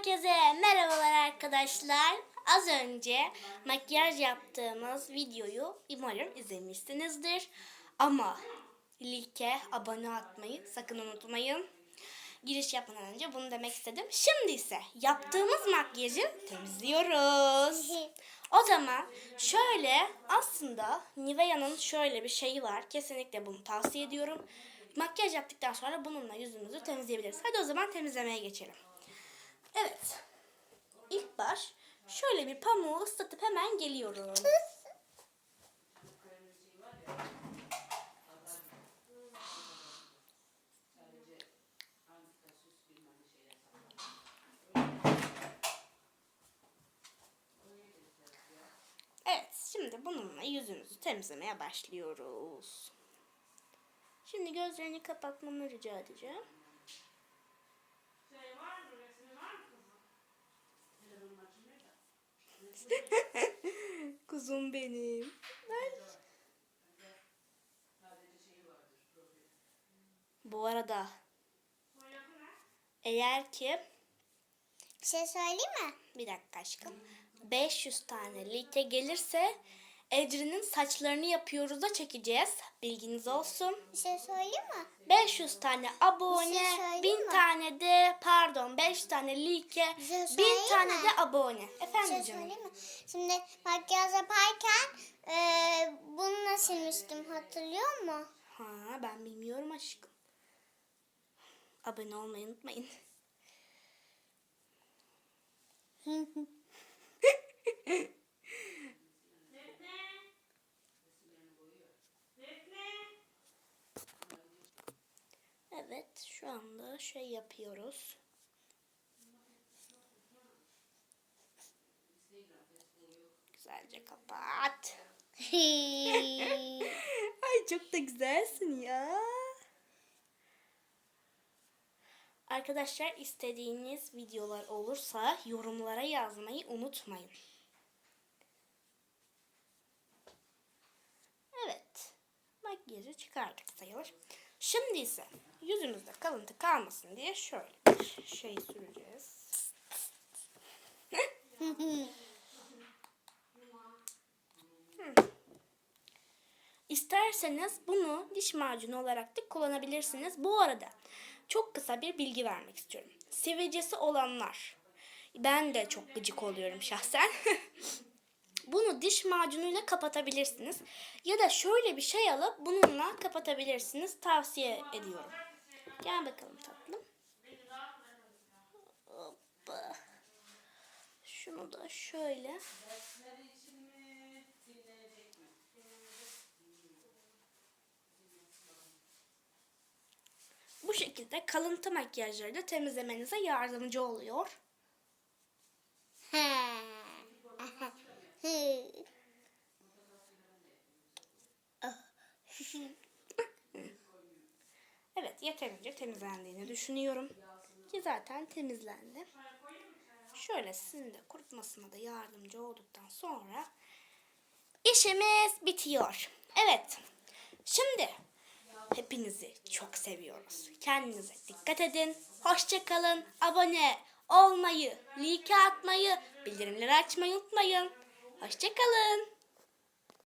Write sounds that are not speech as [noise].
Herkese merhabalar arkadaşlar. Az önce makyaj yaptığımız videoyu umarım izlemişsinizdir. Ama like abone atmayı sakın unutmayın. Giriş yapmadan önce bunu demek istedim. Şimdi ise yaptığımız makyajı temizliyoruz. O zaman şöyle aslında Nivea'nın şöyle bir şeyi var. Kesinlikle bunu tavsiye ediyorum. Makyaj yaptıktan sonra bununla yüzümüzü temizleyebiliriz. Hadi o zaman temizlemeye geçelim. Evet. İlk baş şöyle bir pamuğu ıslatıp hemen geliyorum. Evet, şimdi bununla yüzümüzü temizlemeye başlıyoruz. Şimdi gözlerini kapatmanı rica edeceğim. [laughs] Kuzum benim. Ay. Bu arada eğer ki Bir şey söyleyeyim mi? bir dakika aşkım 500 tane like gelirse Ecrin'in saçlarını yapıyoruz da çekeceğiz. Bilginiz olsun. Bir şey söyleyeyim mi? 500 tane abone, şey söyleyeyim 1000 mi? tane de pardon 5 tane like, şey 1000 söyleyeyim tane mi? de abone. Efendim şey canım. mi? Şimdi makyaj yaparken e, bununla silmiştim hatırlıyor musun? Ha ben bilmiyorum aşkım. Abone olmayı unutmayın. [laughs] Evet şu anda şey yapıyoruz. Güzelce kapat. [laughs] Ay çok da güzelsin ya. Arkadaşlar istediğiniz videolar olursa yorumlara yazmayı unutmayın. Evet. Makyajı çıkardık sayılır. Şimdi ise yüzümüzde kalıntı kalmasın diye şöyle bir şey süreceğiz. İsterseniz bunu diş macunu olarak da kullanabilirsiniz. Bu arada çok kısa bir bilgi vermek istiyorum. Sivilcesi olanlar, ben de çok gıcık oluyorum şahsen. [laughs] Bunu diş macunuyla kapatabilirsiniz. Ya da şöyle bir şey alıp bununla kapatabilirsiniz. Tavsiye ediyorum. Gel bakalım tatlım. Hoppa. Şunu da şöyle. Bu şekilde kalıntı makyajları da temizlemenize yardımcı oluyor. [laughs] [laughs] Evet yeterince temizlendiğini düşünüyorum. Ki zaten temizlendi. Şöyle sizin de kurutmasına da yardımcı olduktan sonra işimiz bitiyor. Evet. Şimdi hepinizi çok seviyoruz. Kendinize dikkat edin. Hoşça kalın. Abone olmayı, like atmayı, bildirimleri açmayı unutmayın. Hoşça kalın.